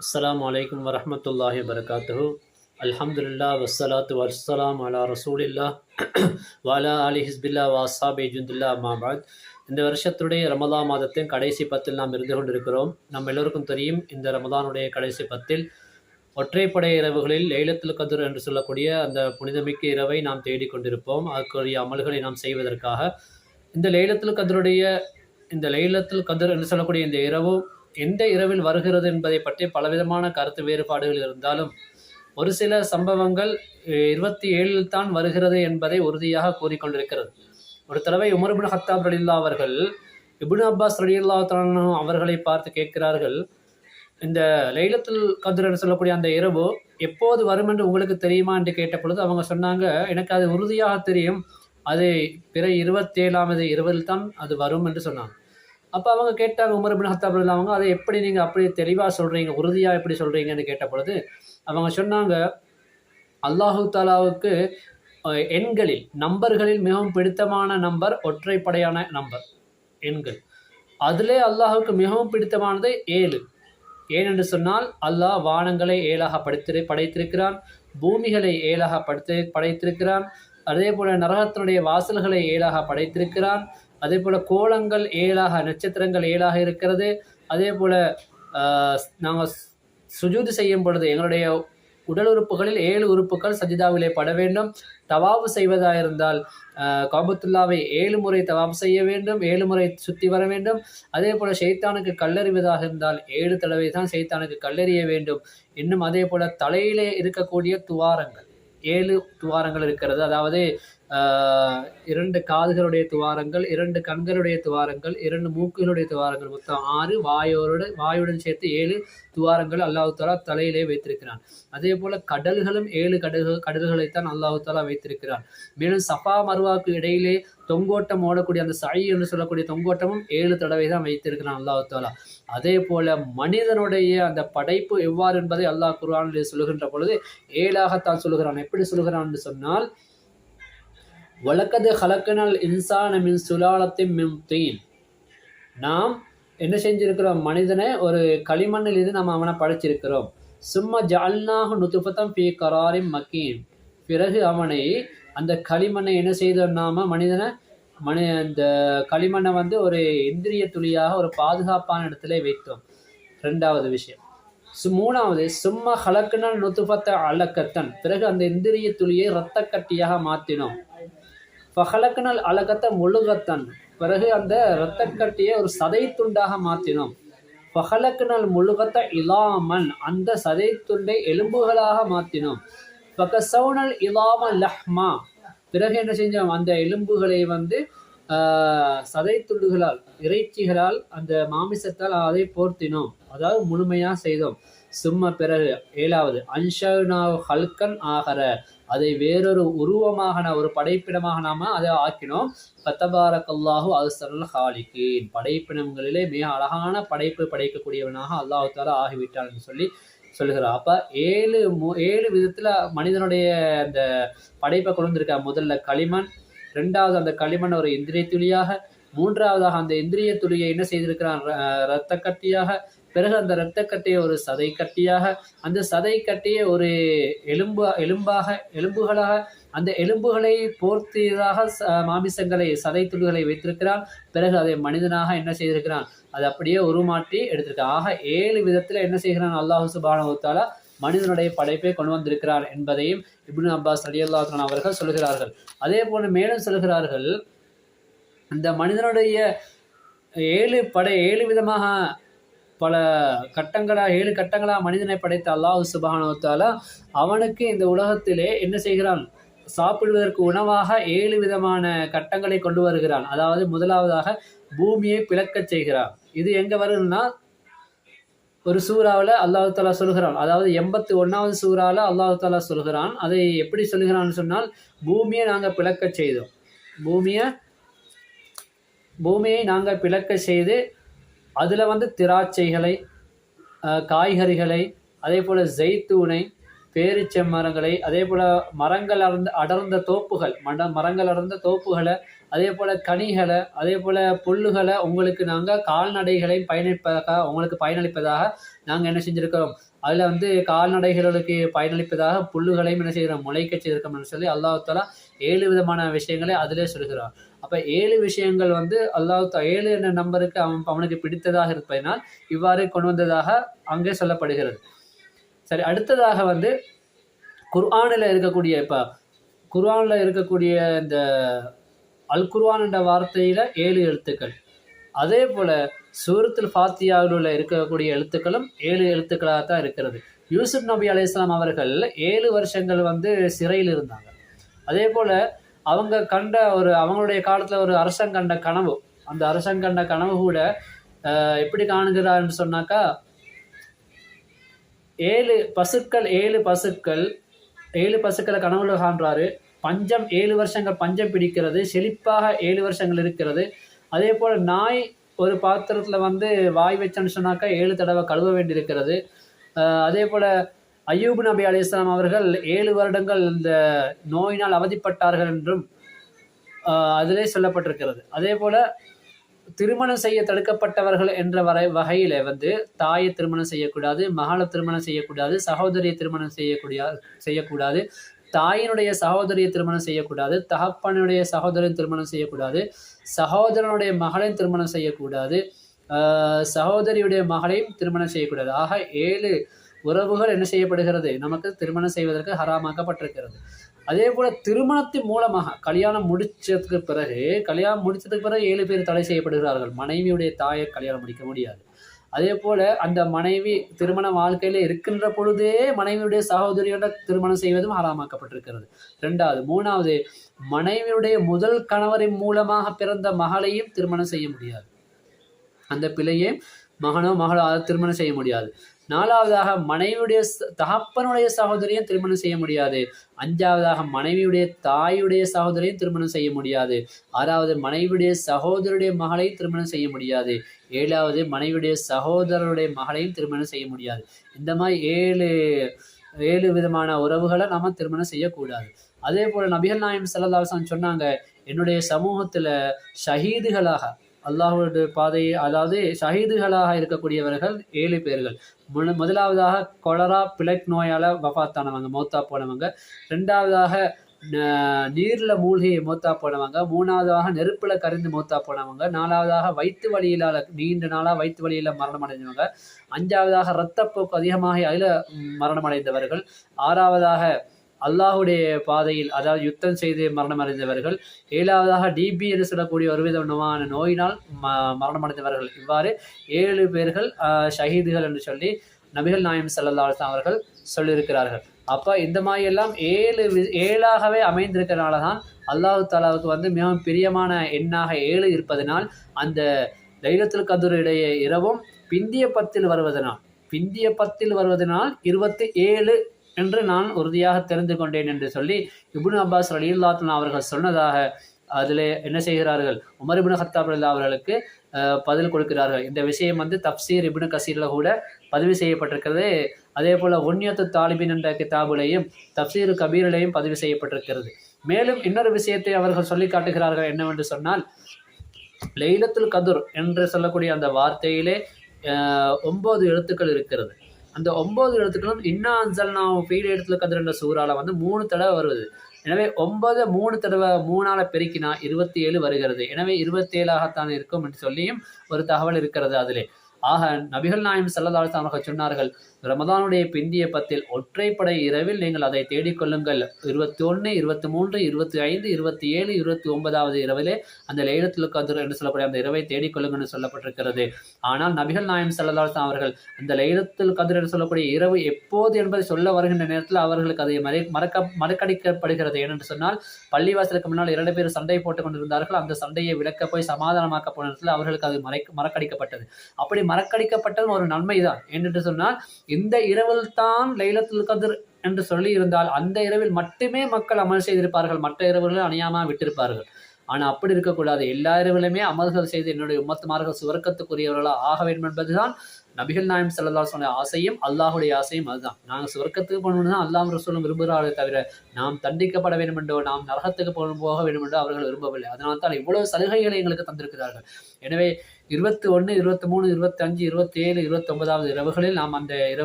அஸ்லாம் அலைக்கும் வரமத்துல்லாஹி வரகாத்து அல்ஹம்துல்லா வஸ்ஸலாத்து வஸ்ஸலாம் அலா ரசூலில்லா வாலா அலி ஹிஸ்பில்லா வாசாபி ஜுந்துல்லா மாபாத் இந்த வருஷத்துடைய ரமதா மாதத்தின் கடைசி பத்தில் நாம் இருந்து கொண்டிருக்கிறோம். நம் எல்லோருக்கும் தெரியும் இந்த ரமதானுடைய கடைசி பத்தில் ஒற்றைப்படை இரவுகளில் லைலத்துல் கதிர் என்று சொல்லக்கூடிய அந்த புனிதமிக்க இரவை நாம் தேடிக்கொண்டிருப்போம் அதுக்குரிய அமல்களை நாம் செய்வதற்காக. இந்த லைலத்துல் கதருடைய இந்த லைலத்துல் கதிர் என்று சொல்லக்கூடிய இந்த இரவு எந்த இரவில் வருகிறது என்பதை பற்றி பலவிதமான கருத்து வேறுபாடுகள் இருந்தாலும் ஒரு சில சம்பவங்கள் இருபத்தி ஏழில் தான் வருகிறது என்பதை உறுதியாக கூறிக்கொண்டிருக்கிறது. ஒரு தடவை உமர்பின் ஹத்தாப் ரலில்லா அவர்கள் இப்னு அப்பாஸ் ரலில்லா அவர்களை பார்த்து கேட்கிறார்கள் இந்த லைலத்துல் கதிர் என்று சொல்லக்கூடிய அந்த இரவு எப்போது வரும் என்று உங்களுக்கு தெரியுமா என்று கேட்ட பொழுது அவங்க சொன்னாங்க எனக்கு அது உறுதியாக தெரியும் அது பிற இருபத்தேழாவது இரவில் தான் அது வரும் என்று சொன்னாங்க. அப்போ அவங்க கேட்டாங்க உமர் பின் ஹத்தாப் அவங்க அதை எப்படி நீங்கள் அப்படி தெளிவாக சொல்கிறீங்க உறுதியாக எப்படி சொல்கிறீங்கன்னு கேட்ட பொழுது அவங்க சொன்னாங்க அல்லாஹு தாலாவுக்கு எண்களில் நம்பர்களில் மிகவும் பிடித்தமான நம்பர் ஒற்றைப்படையான நம்பர் எண்கள். அதிலே அல்லாஹுக்கு மிகவும் பிடித்தமானது ஏழு. ஏனென்று சொன்னால் அல்லாஹ் வானங்களை ஏழாக படைத்திரு படைத்திருக்கிறான் பூமிகளை ஏழாக படுத்து படைத்திருக்கிறான். அதே போல நரகத்தினுடைய வாசல்களை ஏழாக படைத்திருக்கிறான். அதே போல கோலங்கள் ஏழாக நட்சத்திரங்கள் ஏழாக இருக்கிறது. அதே போல நாங்கள் சுஜூது செய்யும் பொழுது எங்களுடைய உடல் உறுப்புகளில் ஏழு உறுப்புகள் சஜிதாவிலே பட வேண்டும். தவாவு செய்வதாக இருந்தால் காபத்துல்லாவை ஏழு முறை தவாபு செய்ய வேண்டும் ஏழு முறை சுற்றி வர வேண்டும். அதே போல ஷைத்தானுக்கு கல்லறிவதாக இருந்தால் ஏழு தடவை தான் ஷைத்தானுக்கு கல்லறிய வேண்டும். இன்னும் அதே போல தலையிலே இருக்கக்கூடிய துவாரங்கள் ஏழு துவாரங்கள் இருக்கிறது. அதாவது இரண்டு காதுகளுடைய துவாரங்கள் இரண்டு கண்களுடைய துவாரங்கள் இரண்டு மூக்குகளுடைய துவாரங்கள். மொத்தம் ஆறு வாயோடு வாயுடன் சேர்த்து ஏழு துவாரங்கள் அல்லாஹு தாலா தலையிலே வைத்திருக்கிறான். அதே போல கடல்களும் ஏழு கடல்கள் கடல்களைத்தான் அல்லாஹு தாலா வைத்திருக்கிறான். மேலும் சஃபா மருவாக்கு இடையிலே தொங்கோட்டம் ஓடக்கூடிய அந்த சாயி என்று சொல்லக்கூடிய தொங்கோட்டமும் ஏழு தடவை தான் வைத்திருக்கிறான் அல்லாஹு தாலா அதே போல மனிதனுடைய அந்த படைப்பு எவ்வாறு என்பதை அல்லாஹ் குர்ஆனிலே சொல்லுகின்ற பொழுது ஏழாகத்தான் சொல்லுகிறான். எப்படி சொல்லுகிறான் என்று சொன்னால் வழக்கது ஹலக்கனல் இன்சான மின் சுலாலத்தின் மின் தீன். நாம் என்ன செஞ்சிருக்கிறோம்? மனிதனை ஒரு களிமண்ணில் இருந்து நம்ம அவனை படைச்சிருக்கிறோம். சும்மா ஜல்னாக நுத்துஃபத்தம் பி கராரின் மக்கீன் பிறகு அவனை அந்த களிமண்ணை என்ன செய்தோம் நாம? மனிதனை மனி அந்த களிமண்ணை வந்து ஒரு இந்திரிய துளியாக ஒரு பாதுகாப்பான இடத்துல வைத்தோம். ரெண்டாவது விஷயம். சு மூணாவது சும்மா ஹலக்குனால் நுத்துபத்த அலக்கத்தன். பிறகு அந்த இந்திரிய துளியை இரத்த கட்டியாக மாற்றினோம் ஃபஹலக்கனல் அழகத்தை முழுகத்தன். பிறகு அந்த இரத்தக்கட்டியை ஒரு சதை துண்டாக மாற்றினோம். ஃபஹலக்கனல் முழுகத்த இலாமன் அந்த சதை துண்டை எலும்புகளாக மாற்றினோம். ஃபகசவுனல் இலாம லஹ்மா பிறகு என்ன செஞ்சோம்? அந்த எலும்புகளை வந்து ஆஹ், சதை துண்டுகளால் இறைச்சிகளால் அந்த மாமிசத்தால் அதை போர்த்தினோம். அதாவது முழுமையாக செய்தோம். சும்மா பிறகு ஏழாவது அன்ஷனா ஹல்கன் ஆகர. அதை வேறொரு உருவமாக ஒரு படைப்பிடமாக நாம அதை ஆக்கினோம். கத்தபாரக்கல்லாஹு அல்சரல் ஹாலிகீன். படைப்பினங்களிலே மிக அழகான படைப்பு படைக்கக்கூடியவனாக அல்லாஹு தாலா ஆகிவிட்டான் சொல்லி சொல்லுகிறார். அப்ப ஏழு மு ஏழு விதத்துல மனிதனுடைய அந்த படைப்பை கொண்டு முதல்ல களிமண் ரெண்டாவது அந்த களிமண் ஒரு இந்திரிய துளியாக மூன்றாவதாக அந்த இந்திரிய துளியை என்ன செய்திருக்கிறான்? ர- இரத்த கட்டியாக பிறகு அந்த இரத்த கட்டியை ஒரு சதை கட்டியாக அந்த சதை கட்டியை ஒரு எலும்பு எலும்பாக எலும்புகளாக அந்த எலும்புகளை போர்த்தியதாக ச- மாமிசங்களை சதை துளிகளை வைத்திருக்கிறான். பிறகு அதை மனிதனாக என்ன செய்திருக்கிறான்? அதை அப்படியே உருமாற்றி எடுத்திருக்கான் ஆக ஏழு விதத்தில் என்ன செய்கிறான்? அல்லாஹு சுபானு மனிதனுடைய படைப்பை கொண்டு வந்திருக்கிறார் என்பதையும் இப்னு அப்பாஸ் அலியல்லாஹன் அவர்கள் சொல்கிறார்கள். அதே போல மேலும் சொல்கிறார்கள் இந்த மனிதனுடைய ஏழு படை ஏழு விதமாக பல கட்டங்களாக ஏழு கட்டங்களாக மனிதனை படைத்த அல்லாஹ் சுபஹானுவத்தாலா அவனுக்கு இந்த உலகத்திலே என்ன செய்கிறான்? சாப்பிடுவதற்கு உணவாக ஏழு விதமான கட்டங்களை கொண்டு வருகிறான். அதாவது முதலாவதாக பூமியை பிளக்கச் செய்கிறான். இது எங்கே வருதுன்னா ஒரு சூறாவில் அல்லாஹு தாலா சொல்கிறான். அதாவது எண்பத்தி ஒன்றாவது சூறாவில் அல்லாஹு தாலா சொல்கிறான். அதை எப்படி சொல்கிறான்னு சொன்னால் பூமியை நாங்கள் பிளக்கச் செய்தோம். பூமியை பூமியை நாங்கள் பிளக்க செய்து அதில் வந்து திராட்சைகளை காய்கறிகளை அதே போல் ஜெய்த்தூனை பேரிச்சை மரங்களை அதே போல் மரங்கள் அடர்ந்த அடர்ந்த தோப்புகள் மட மரங்கள் அடர்ந்த தோப்புகளை அதே போல் கனிகளை அதே போல் புல்லுகளை உங்களுக்கு நாங்கள் கால்நடைகளையும் பயணிப்பதாக உங்களுக்கு பயனளிப்பதாக நாங்கள் என்ன செஞ்சுருக்கிறோம்? அதில் வந்து கால்நடைகளுக்கு பயனளிப்பதாக புல்லுகளையும் என்ன செய்கிறோம்? முளைக்க செய்திருக்கோம்னு சொல்லி அல்லாஹாலா ஏழு விதமான விஷயங்களை அதிலே சொல்கிறார். அப்போ ஏழு விஷயங்கள் வந்து அல்லாஹ் ஏழு என்ற நம்பருக்கு அவன் அவனுக்கு பிடித்ததாக இருப்பதனால் இவ்வாறு கொண்டு வந்ததாக அங்கே சொல்லப்படுகிறது. சரி அடுத்ததாக வந்து குர்ஆனில் இருக்கக்கூடிய இப்போ குர்ஆனில் இருக்கக்கூடிய இந்த அல்குர்வான் என்ற வார்த்தையில் ஏழு எழுத்துக்கள். அதே போல் சூரத்தில் ஃபாத்தியாவில் உள்ள இருக்கக்கூடிய எழுத்துக்களும் ஏழு எழுத்துக்களாக தான் இருக்கிறது. யூசுப் நபி அலையாம் அவர்கள் ஏழு வருஷங்கள் வந்து சிறையில் இருந்தாங்க. அதே போல் அவங்க கண்ட ஒரு அவங்களுடைய காலத்தில் ஒரு அரசன் கண்ட கனவு அந்த அரசன் கண்ட கனவு கூட எப்படி காணுகிறார்னு சொன்னாக்கா ஏழு பசுக்கள் ஏழு பசுக்கள் ஏழு பசுக்களை கனவுல காண்றாரு. பஞ்சம் ஏழு வருஷங்கள் பஞ்சம் பிடிக்கிறது செழிப்பாக ஏழு வருஷங்கள் இருக்கிறது. அதே போல் நாய் ஒரு பாத்திரத்தில் வந்து வாய் வச்சோன்னு சொன்னாக்கா ஏழு தடவை கழுவ வேண்டியிருக்கிறது. அதே போல் அய்யூப் நபி அலிஸ்லாம் அவர்கள் ஏழு வருடங்கள் இந்த நோயினால் அவதிப்பட்டார்கள் என்றும் அதிலே சொல்லப்பட்டிருக்கிறது. அதே போல் திருமணம் செய்ய தடுக்கப்பட்டவர்கள் என்ற வரை வகையில் வந்து தாயை திருமணம் செய்யக்கூடாது மகளை திருமணம் செய்யக்கூடாது சகோதரியை திருமணம் செய்யக்கூடிய செய்யக்கூடாது. தாயினுடைய சகோதரியை திருமணம் செய்யக்கூடாது தகப்பனுடைய சகோதரன் திருமணம் செய்யக்கூடாது சகோதரனுடைய மகளையும் திருமணம் செய்யக்கூடாது சகோதரியுடைய மகளையும் திருமணம் செய்யக்கூடாது. ஆக ஏழு உறவுகள் என்ன செய்யப்படுகிறது? நமக்கு திருமணம் செய்வதற்கு ஹராமாக்கப்பட்டிருக்கிறது. அதே போல் திருமணத்தின் மூலமாக கல்யாணம் முடித்ததுக்கு பிறகு கல்யாணம் முடித்ததுக்கு பிறகு ஏழு பேர் தடை செய்யப்படுகிறார்கள். மனைவியுடைய தாயை கல்யாணம் முடிக்க முடியாது. அதே போல அந்த மனைவி திருமண வாழ்க்கையில இருக்கின்ற பொழுதே மனைவியுடைய சகோதரியோட திருமணம் செய்வதும் ஆறாமாக்கப்பட்டிருக்கிறது ரெண்டாவது மூணாவது மனைவியுடைய முதல் கணவரின் மூலமாக பிறந்த மகளையும் திருமணம் செய்ய முடியாது. அந்த பிள்ளையே மகனோ மகளோ அதை திருமணம் செய்ய முடியாது. நாலாவதாக மனைவியுடைய தகப்பனுடைய சகோதரியும் திருமணம் செய்ய முடியாது. அஞ்சாவதாக மனைவியுடைய தாயுடைய சகோதரியும் திருமணம் செய்ய முடியாது. ஆறாவது மனைவியுடைய சகோதரருடைய மகளையும் திருமணம் செய்ய முடியாது. ஏழாவது மனைவியுடைய சகோதரருடைய மகளையும் திருமணம் செய்ய முடியாது. இந்த மாதிரி ஏழு ஏழு விதமான உறவுகளை நாம திருமணம் செய்யக்கூடாது. அதே போல் நபிகள் நாயம் செல்லதாசன் சொன்னாங்க என்னுடைய சமூகத்தில் ஷஹீதுகளாக அல்லாஹுடைய பாதையை அதாவது ஷஹீதுகளாக இருக்கக்கூடியவர்கள் ஏழு பேர்கள். முதலாவதாக கொலரா பிளக் நோயால் வஃத்தானவங்க மௌத்தா போனவங்க. ரெண்டாவதாக நீரில் மூழ்கி மூத்தா போனவங்க. மூணாவதாக நெருப்பில் கரிந்து மூத்தா போனவங்க. நாலாவதாக வயிற்று வழியிலால் நீண்ட நாளாக வயிற்று வழியில் மரணம் அடைஞ்சவங்க அஞ்சாவதாக இரத்தப்போக்கு அதிகமாக அதில் மரணம் அடைந்தவர்கள் ஆறாவதாக அல்லாஹுடைய பாதையில் அதாவது யுத்தம் செய்து மரணம் அடைந்தவர்கள் ஏழாவதாக டிபி என்று சொல்லக்கூடிய ஒரு விதமான நோயினால் ம மரணம் அடைந்தவர்கள். இவ்வாறு ஏழு பேர்கள் ஷஹீதுகள் என்று சொல்லி நபிகள் நாயம் சல்லா அவர்கள் சொல்லியிருக்கிறார்கள். அப்போ இந்த மாதிரி எல்லாம் ஏழு ஏழாகவே அமைந்திருக்கிறனால தான் அல்லாஹு தாலாவுக்கு வந்து மிகவும் பிரியமான எண்ணாக ஏழு இருப்பதனால் அந்த லைலத்துல் கதுருடைய இரவும் பிந்திய பத்தில் வருவதனால் பிந்திய பத்தில் வருவதனால் இருபத்தி ஏழு என்று நான் உறுதியாக தெரிந்து கொண்டேன் என்று சொல்லி இபுன் அப்பாஸ் அலியுல்லாத்தன் அவர்கள் சொன்னதாக அதில் என்ன செய்கிறார்கள்? உமர் இபின் ஹத்தாப் அல்லா அவர்களுக்கு பதில் கொடுக்கிறார்கள். இந்த விஷயம் வந்து தப்சீர் இபின் கசீரில் கூட பதிவு செய்யப்பட்டிருக்கிறது. அதே போல் ஒன்யத்து தாலிபின் என்ற கிதாபுலையும் தப்சீர் கபீரிலையும் பதிவு செய்யப்பட்டிருக்கிறது. மேலும் இன்னொரு விஷயத்தை அவர்கள் சொல்லி காட்டுகிறார்கள் என்னவென்று சொன்னால் லெய்லத்துல் கதுர் என்று சொல்லக்கூடிய அந்த வார்த்தையிலே ஒன்பது எழுத்துக்கள் இருக்கிறது. அந்த ஒன்பது எழுத்துக்களும் இன்னா அஞ்சல் நான் ஃபீல் இடத்துல கதிரண்ட சூறால வந்து மூணு தடவை வருவது எனவே ஒன்பது மூணு தடவை மூணால் பெருக்கினா இருபத்தி ஏழு வருகிறது. எனவே இருபத்தி ஏழாகத்தான் இருக்கும் என்று சொல்லியும் ஒரு தகவல் இருக்கிறது அதிலே. ஆக நபிகள் நாயம் செல்லதால் அவர்கள் சொன்னார்கள் ரமதானுடைய பிந்திய பத்தில் ஒற்றைப்படை இரவில் நீங்கள் அதை தேடிக்கொள்ளுங்கள். இருபத்தி ஒன்று இருபத்தி மூன்று இருபத்தி ஐந்து இருபத்தி ஏழு இருபத்தி ஒன்பதாவது இரவிலே அந்த லைலத்தில் கதிர் என்று சொல்லக்கூடிய அந்த இரவை தேடிக்கொள்ளுங்கள் என்று சொல்லப்பட்டிருக்கிறது. ஆனால் நபிகள் நாயம் செல்லதால் அவர்கள் அந்த லைலத்தில் கதிர் என்று சொல்லக்கூடிய இரவு எப்போது என்பதை சொல்ல வருகின்ற நேரத்தில் அவர்களுக்கு அதை மறை மறக்க மறக்கடிக்கப்படுகிறது ஏனென்று சொன்னால் பள்ளிவாசலுக்கு முன்னால் இரண்டு பேர் சண்டை போட்டுக் கொண்டிருந்தார்கள். அந்த சண்டையை விளக்க போய் சமாதானமாக்க போன நேரத்தில் அவர்களுக்கு அது மறை மறக்கடிக்கப்பட்டது. அப்படி மறக்கடிக்கப்பட்டதும் ஒரு நன்மைதான். என்று சொன்னால் இந்த இரவில் தான் லைலத்துல் கதிர் என்று சொல்லி இருந்தால் அந்த இரவில் மட்டுமே மக்கள் அமல் செய்திருப்பார்கள். மற்ற இரவுகளில் அணியாமல் விட்டிருப்பார்கள். ஆனால் அப்படி இருக்கக்கூடாது. எல்லா இரவிலுமே அமல்கள் செய்து என்னுடைய உம்மத்துமார்கள் சுவர்க்கத்துக்குரியவர்களாக ஆக வேண்டும் என்பதுதான் நபிகள் நாயம் செல்லல்லா சொன்ன ஆசையும் அல்லாஹுடைய ஆசையும் அதுதான். நாங்கள் சுவர்க்கத்துக்கு போகணும்னு தான் அல்லாஹ் ரசூலும் விரும்புகிறார்களே தவிர நாம் தண்டிக்கப்பட வேண்டும் என்றோ நாம் நரகத்துக்கு போக போக வேண்டும் என்றோ அவர்கள் விரும்பவில்லை. அதனால் தான் இவ்வளவு சலுகைகளை எங்களுக்கு தந்திருக்கிறார்கள். எனவே இருபத்தி ஒன்று இருபத்தி மூணு இருபத்தி அஞ்சு இருபத்தி ஏழு இருபத்தி ஒன்பதாவது இரவுகளில் நாம் அந்த இரவு